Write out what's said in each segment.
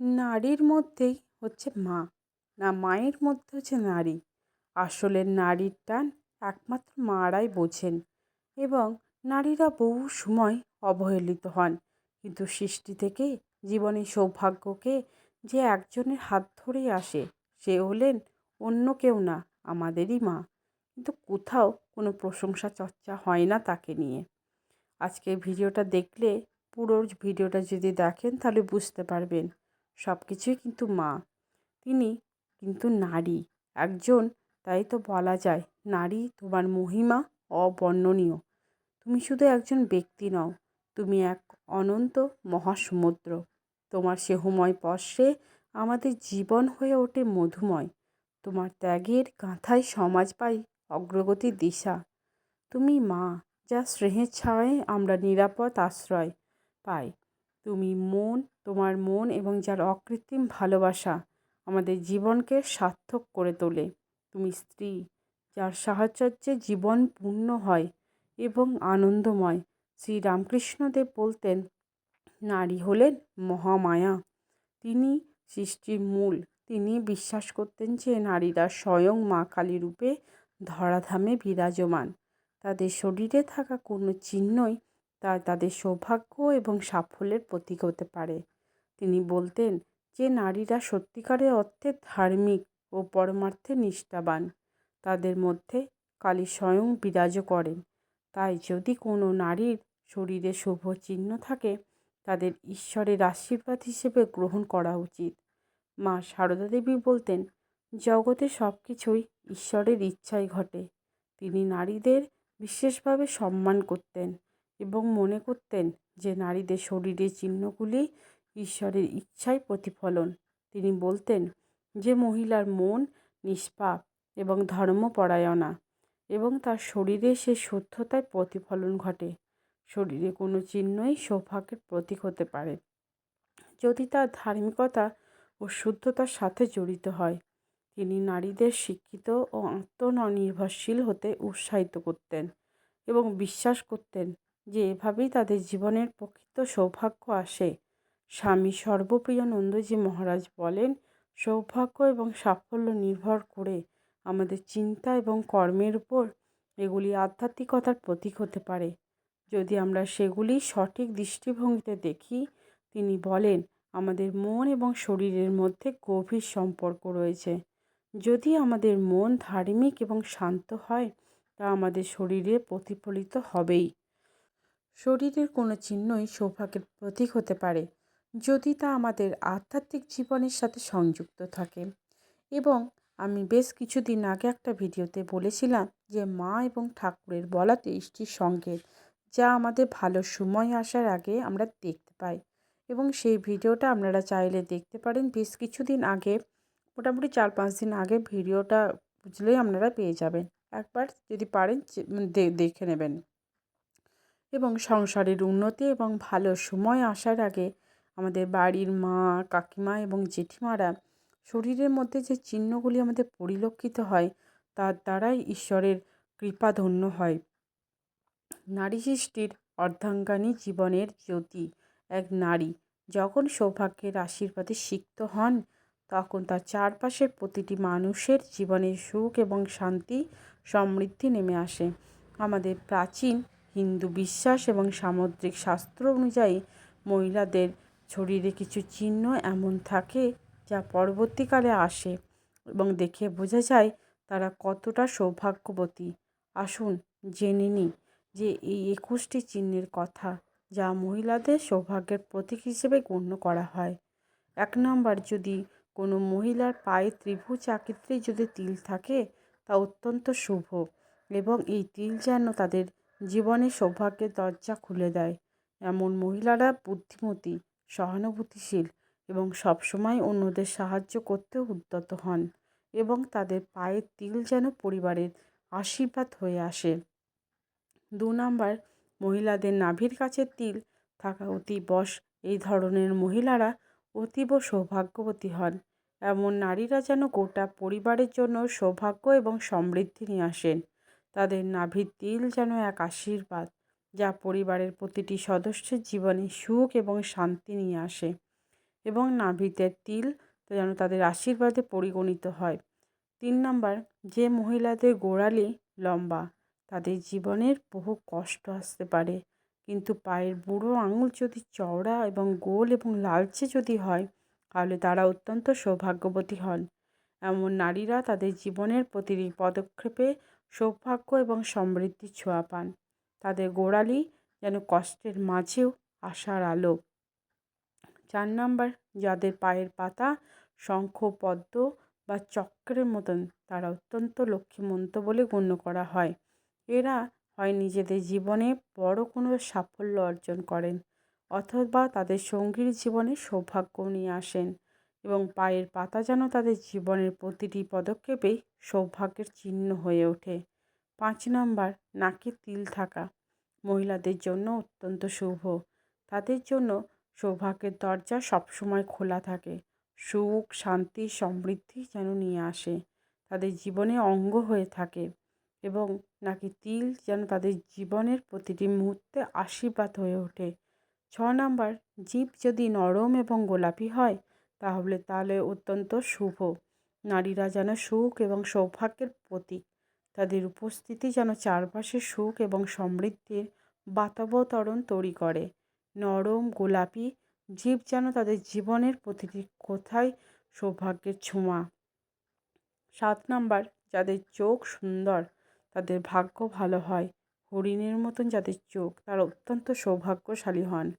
নারীর মধ্যেই হচ্ছে মা, না মায়ের মধ্যে হচ্ছে নারী। আসলে নারীর টান একমাত্র মারাই বোঝেন এবং নারীরা বহু সময় অবহেলিত হন। কিন্তু সৃষ্টি থেকে জীবনের সৌভাগ্যকে যে একজনের হাত ধরেই আসে, সে হলেন অন্য কেউ না, আমাদেরই মা। কিন্তু কোথাও কোনো প্রশংসা চর্চা হয় না তাকে নিয়ে। আজকে ভিডিওটা দেখলে পুরো ভিডিওটা যদি দেখেন তাহলে বুঝতে পারবেন সব কিছুই কিন্তু মা। তিনি কিন্তু নারী। একজন, তাই তো বলা যায়, নারী তোমার মহিমা অবর্ণনীয়। তুমি শুধু একজন ব্যক্তি নও, তুমি এক অনন্ত মহাসমুদ্র। তোমার সেহুময় স্পর্শে আমাদের জীবন হয়ে ওঠে মধুময়। তোমার ত্যাগের গাঁথায় সমাজ পাই অগ্রগতির দিশা। তুমি মা, যা স্নেহের ছায় আমরা নিরাপদ আশ্রয় পাই। তুমি মন, তোমার মন এবং যার অকৃত্রিম ভালোবাসা আমাদের জীবনকে সার্থক করে তোলে। তুমি স্ত্রী, যার সাহচর্যে জীবন পূর্ণ হয় এবং আনন্দময়। শ্রী রামকৃষ্ণদেব বলতেন, নারী হলেন মহামায়া। তিনি সৃষ্টির মূল। তিনি বিশ্বাস করতেন যে নারীরা স্বয়ং মা কালী রূপে ধরাধামে বিরাজমান। তাদের শরীরে থাকা কোনো চিহ্নই তা তাদের সৌভাগ্য এবং সাফল্যের প্রতীক হতে পারে। তিনি বলতেন, যে নারীরা সত্যিকারের অর্থে ধার্মিক ও পরমার্থে নিষ্ঠাবান, তাদের মধ্যে কালী স্বয়ং বিরাজ করেন। তাই যদি কোনো নারীর শরীরে শুভ চিহ্ন থাকে, তাদের ঈশ্বরের আশীর্বাদ হিসেবে গ্রহণ করা উচিত। মা সারদা দেবী বলতেন, জগতে সব কিছুই ঈশ্বরের ইচ্ছায় ঘটে। তিনি নারীদের বিশেষভাবে সম্মান করতেন। এবং মনে করতেন যে নারীদের শরীরের চিহ্নগুলি ঈশ্বরের ইচ্ছায় প্রতিফলন। তিনি বলতেন যে মহিলার মন নিষ্পাপ এবং ধর্মপরায়ণা এবং তার শরীরে সে শুদ্ধতায় প্রতিফলন ঘটে। শরীরে কোনো চিহ্নই সৌভাগ্যের প্রতীক হতে পারে। যদি তার ধার্মিকতা ও শুদ্ধতার সাথে জড়িত হয়, তিনি নারীদের শিক্ষিত ও আত্মনির্ভরশীল হতে উৎসাহিত করতেন এবং বিশ্বাস করতেন যে এভাবেই তাদের জীবনের প্রকৃত সৌভাগ্য আসে। স্বামী সর্বপ্রিয় নন্দজি মহারাজ বলেন, সৌভাগ্য এবং সাফল্য নির্ভর করে আমাদের চিন্তা এবং কর্মের উপর এগুলি আধ্যাত্মিকতার প্রতীক হতে পারে। যদি আমরা সেগুলি সঠিক দৃষ্টিভঙ্গিতে দেখি, তিনি বলেন, আমাদের মন এবং শরীরের মধ্যে গভীর সম্পর্ক রয়েছে। যদি আমাদের মন ধার্মিক এবং শান্ত হয়, তা আমাদের শরীরে প্রতিফলিত হবেই। শরীরের কোনো চিহ্নই সৌভাগ্যের প্রতীক হতে পারে যদি তা আমাদের আধ্যাত্মিক জীবনের সাথে সংযুক্ত থাকে। এবং আমি বেশ কিছুদিন আগে একটা ভিডিওতে বলেছিলাম যে মা এবং ঠাকুরের বলা তেইশটির সংকেত যা আমাদের ভালো সময় আসার আগে আমরা দেখতে পাই। এবং সেই ভিডিওটা আপনারা চাইলে দেখতে পারেন। বেশ কিছুদিন আগে, মোটামুটি চার পাঁচ দিন আগে ভিডিওটা বুঝলেই আপনারা পেয়ে যাবেন। একবার যদি পারেন দেখে নেবেন। এবং সংসারের উন্নতি এবং ভালো সময় আসার আগে আমাদের বাড়ির মা, কাকিমা এবং জেঠিমারা শরীরের মধ্যে যে চিহ্নগুলি আমাদের পরিলক্ষিত হয়, তার দ্বারাই ঈশ্বরের কৃপা ধন্য হয়। নারী সৃষ্টির অর্ধাঙ্গানী জীবনের জ্যোতি, এক নারী যখন সৌভাগ্যের আশীর্বাদে সিক্ত হন, তখন তার চারপাশের প্রতিটি মানুষের জীবনে সুখ এবং শান্তি সমৃদ্ধি নেমে আসে। আমাদের প্রাচীন হিন্দু বিশ্বাস এবং সামুদ্রিক শাস্ত্র অনুযায়ী মহিলাদের শরীরে কিছু চিহ্ন এমন থাকে যা পরবর্তীকালে আসে এবং দেখে বোঝা যায় তারা কতটা সৌভাগ্যবতী। আসুন জেনে নিই যে এই একুশটি চিহ্নের কথা যা মহিলাদের সৌভাগ্যের প্রতীক হিসেবে গণ্য করা হয়। এক নম্বর, যদি কোনো মহিলার পায়ে ত্রিভুজ আকৃতির যদি তিল থাকে, তা অত্যন্ত শুভ এবং এই তিল যেন তাদের জীবনে সৌভাগ্যের দরজা খুলে দেয়। এমন মহিলারা বুদ্ধিমতী, সহানুভূতিশীল এবং সবসময় অন্যদের সাহায্য করতে উদ্যত হন এবং তাদের পায়ের তিল যেন পরিবারের আশীর্বাদ হয়ে আসে। দু নাম্বার, মহিলাদের নাভির কাছে তিল থাকা অতি বস এই ধরনের মহিলারা অতীব সৌভাগ্যবতী হন। এমন নারীরা যেন গোটা পরিবারের জন্য সৌভাগ্য এবং সমৃদ্ধি নিয়ে আসেন। তাদের নাভির তিল যেন এক আশীর্বাদ, যা পরিবারের প্রতিটি সদস্যের জীবনে সুখ এবং শান্তি নিয়ে আসে। এবং নাভিতে তিল যেন তাদের আশীর্বাদে পরিগণিত হয়। তিন নাম্বার, যে মহিলাদের গোড়ালি লম্বা, তাদের জীবনের বহু কষ্ট আসতে পারে। কিন্তু পায়ের বুড়ো আঙুল যদি চওড়া এবং গোল এবং লালচে যদি হয়, তাহলে তারা অত্যন্ত সৌভাগ্যবতী হন। এমন নারীরা তাদের জীবনের প্রতিটি পদক্ষেপে সৌভাগ্য এবং সমৃদ্ধির ছোঁয়া পান। তাদের গোড়ালি যেন কষ্টের মাঝেও আশার আলো। চার নাম্বার, যাদের পায়ের পাতা, শঙ্খ, পদ্ম বা চক্রের মতন, তারা অত্যন্ত লক্ষ্মীমন্ত বলে গণ্য করা হয়। এরা হয় নিজেদের জীবনে বড় কোনো সাফল্য অর্জন করেন, অথবা তাদের সঙ্গীর জীবনে সৌভাগ্য নিয়ে আসেন। এবং পায়ের পাতা যেন তাদের জীবনের প্রতিটি পদক্ষেপেই সৌভাগ্যের চিহ্ন হয়ে ওঠে। পাঁচ নাম্বার, নাকে তিল থাকা। মহিলাদের জন্য অত্যন্ত শুভ। তাদের জন্য সৌভাগ্যের দরজা সবসময় খোলা থাকে। সুখ, শান্তি, সমৃদ্ধি যেন নিয়ে আসে। তাদের জীবনে অঙ্গ হয়ে থাকে এবং নাকি তিল যেন তাদের জীবনের প্রতিটি মুহূর্তে আশীর্বাদ হয়ে ওঠে। ছ নাম্বার জীব যদি নরম এবং গোলাপি হয় তাহলে তাহলে অত্যন্ত শুভ। নারীরা যেন সুখ এবং সৌভাগ্যের প্রতীক। তাদের উপস্থিতি যেন চারপাশে সুখ এবং সমৃদ্ধির বাতাবতরণ তৈরি করে। নরম গোলাপি জীব যেন তাদের জীবনের প্রতিটি কোথায় সৌভাগ্যের ছোঁয়া। সাত নাম্বার, যাদের চোখ সুন্দর, তাদের ভাগ্য ভালো হয়। হরিণের মতন যাদের চোখ, তারা অত্যন্ত সৌভাগ্যশালী হন।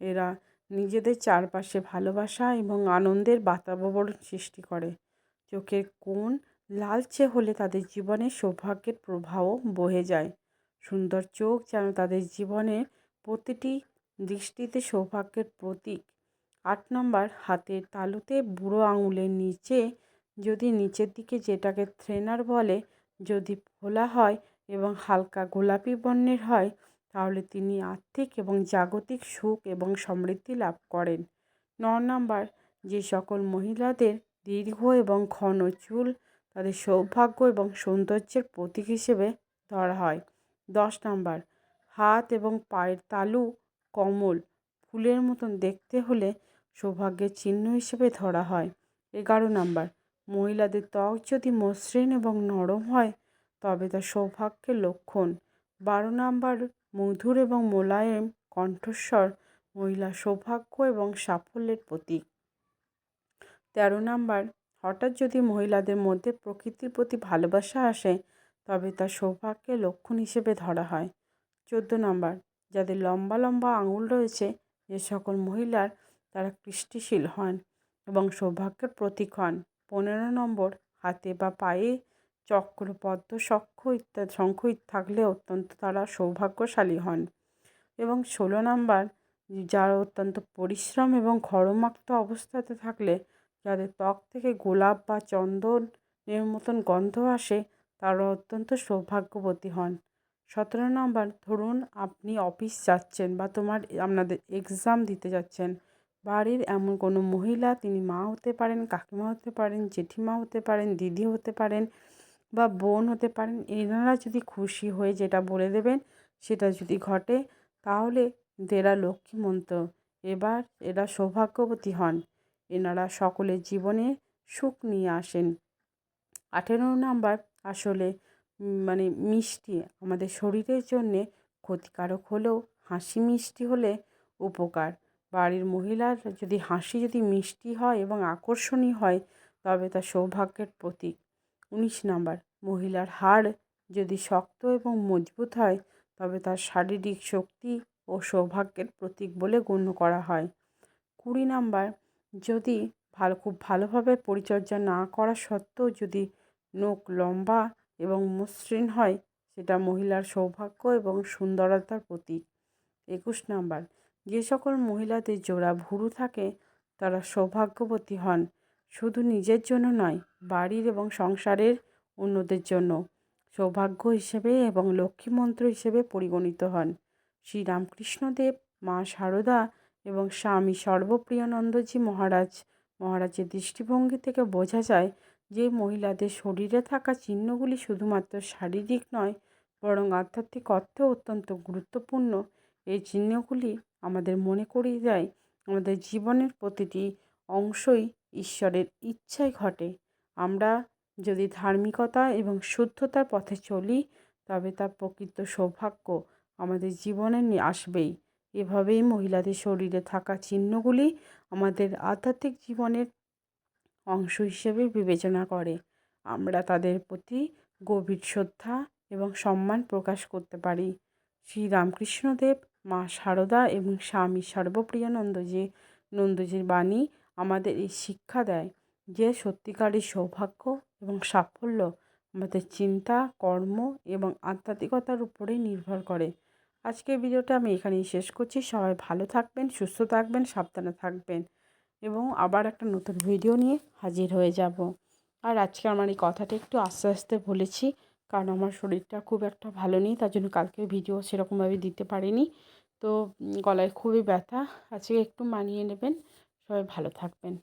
এরা নিজেদের চারপাশে ভালোবাসা এবং আনন্দের বাতাবরণ সৃষ্টি করে। চোখের কোণ লালচে হলে তাদের জীবনে সৌভাগ্যের প্রভাবও বহে যায়। সুন্দর চোখ যেন তাদের জীবনের প্রতিটি দৃষ্টিতে সৌভাগ্যের প্রতীক। আট নম্বর, হাতের তালুতে বুড়ো আঙুলের নিচে যদি নিচের দিকে যেটাকে থ্রেনার বলে, যদি ফোলা হয় এবং হালকা গোলাপি বর্ণের হয় তাহলে তিনি আর্থিক এবং জাগতিক সুখ এবং সমৃদ্ধি লাভ করেন। ন নাম্বার, যে সকল মহিলাদের দীর্ঘ এবং ঘন চুল তাদের সৌভাগ্য এবং সৌন্দর্যের প্রতীক হিসেবে ধরা হয়। দশ নাম্বার, হাত এবং পায়ের তালু কমল, ফুলের মতন দেখতে হলে সৌভাগ্যের চিহ্ন হিসেবে ধরা হয়। এগারো নাম্বার, মহিলাদের ত্বক যদি মসৃণ এবং নরম হয়, তবে তা সৌভাগ্যের লক্ষণ। বারো নাম্বার মধুর এবং মোলায়েম, কণ্ঠস্বর, মহিলা সৌভাগ্য এবং সাফল্যের প্রতীক। তেরো নাম্বার, হঠাৎ যদি মহিলাদের মধ্যে প্রকৃতির প্রতি ভালোবাসা আসে, তবে তা সৌভাগ্যের লক্ষণ হিসেবে ধরা হয়। চোদ্দ নাম্বার, যাদের লম্বা লম্বা আঙুল রয়েছে, যে সকল মহিলার তারা কৃষ্টিশীল হন এবং সৌভাগ্যের প্রতীক হন। পনেরো নম্বর, হাতে বা পায়ে চক্র, পদ্ম ইত্যাদি, শঙ্খ থাকলে অত্যন্ত তারা সৌভাগ্যশালী হন। এবং ষোলো নাম্বার, যারা অত্যন্ত পরিশ্রম এবং ঘরমাক্ত অবস্থাতে থাকলে, যাদের ত্বক থেকে গোলাপ বা চন্দনের মতন গন্ধ আসে, তারা অত্যন্ত সৌভাগ্যবতী হন। সতেরো নম্বর, ধরুন আপনি অফিস যাচ্ছেন বা তোমার আপনাদের এক্সাম দিতে যাচ্ছেন, বাড়ির এমন কোনো মহিলা, তিনি মা হতে পারেন, কাকিমা হতে পারেন, জেঠিমা হতে পারেন, দিদি হতে পারেন বা বোন হতে পারেন, এনারা যদি খুশি হয়ে যেটা বলে দেবেন সেটা যদি ঘটে, তাহলে এরা লক্ষ্মীমন্ত। এবার এরা সৌভাগ্যবতী হন। এনারা সকলের জীবনে সুখ নিয়ে আসেন। আঠেরো নাম্বার আসলে মানে মিষ্টি আমাদের শরীরের জন্যে ক্ষতিকারক হলেও হাসি মিষ্টি হলে উপকার। বাড়ির মহিলার যদি হাসি যদি মিষ্টি হয় এবং আকর্ষণীয় হয়, তবে তা সৌভাগ্যের প্রতীক। উনিশ নাম্বার। মহিলার হাড় যদি শক্ত এবং মজবুত হয়, তবে তার শারীরিক শক্তি ও সৌভাগ্যের প্রতীক বলে গণ্য করা হয়। কুড়ি নাম্বার, যদি ভালো, খুব ভালোভাবে পরিচর্যা না করা সত্ত্বেও যদি নখ লম্বা এবং মসৃণ হয়, সেটা মহিলার সৌভাগ্য এবং সুন্দরতার প্রতীক। একুশ নাম্বার, যে সকল মহিলাদের জোড়া ভুরু থাকে, তারা সৌভাগ্যবতী হন। শুধু নিজের জন্য নয়, বাড়ির এবং সংসারের অন্যদের জন্য। সৌভাগ্য হিসেবে এবং লক্ষ্মী মন্ত্র হিসেবে পরিগণিত হন। শ্রীরামকৃষ্ণদেব, মা শারদা এবং স্বামী সর্বপ্রিয়ানন্দজি মহারাজ, মহারাজের দৃষ্টিভঙ্গি থেকে বোঝা যায় যে মহিলাদের শরীরে থাকা চিহ্নগুলি শুধুমাত্র শারীরিক নয়, বরং আধ্যাত্মিক অর্থেও অত্যন্ত গুরুত্বপূর্ণ। এই চিহ্নগুলি আমাদের মনে করিয়ে দেয় আমাদের জীবনের প্রতিটি অংশই ঈশ্বরের ইচ্ছায় ঘটে। আমরা যদি ধার্মিকতা এবং শুদ্ধতার পথে চলি, তবে তার প্রকৃত সৌভাগ্য আমাদের জীবনে আসবেই। এভাবেই মহিলাদের শরীরে থাকা চিহ্নগুলি আমাদের আধ্যাত্মিক জীবনের অংশ হিসেবে বিবেচনা করে। আমরা তাদের প্রতি গভীর শ্রদ্ধা এবং সম্মান প্রকাশ করতে পারি। শ্রী রামকৃষ্ণদেব মা সারদা এবং স্বামী সর্বপ্রিয়ানন্দজি, নন্দজির বাণী আমাদের এই শিক্ষা দেয় যে সত্যিকারের সৌভাগ্য এবং সাফল্য আমাদের চিন্তা, কর্ম এবং আধ্যাত্মিকতার উপরেই নির্ভর করে। আজকের ভিডিওটা আমি এখানেই শেষ করছি। সবাই ভালো থাকবেন, সুস্থ থাকবেন, সাবধানে থাকবেন এবং আবার একটা নতুন ভিডিও নিয়ে হাজির হয়ে যাব। আর আজকে আমার এই কথাটা একটু আস্তে আস্তে বলেছি কারণ আমার শরীরটা খুব একটা ভালো নেই, তার জন্য কালকে ভিডিও সেরকমভাবে দিতে পারিনি। তো গলায় খুবই ব্যথা। আজকে একটু মানিয়ে নেবেন। সবাই ভালো থাকবেন।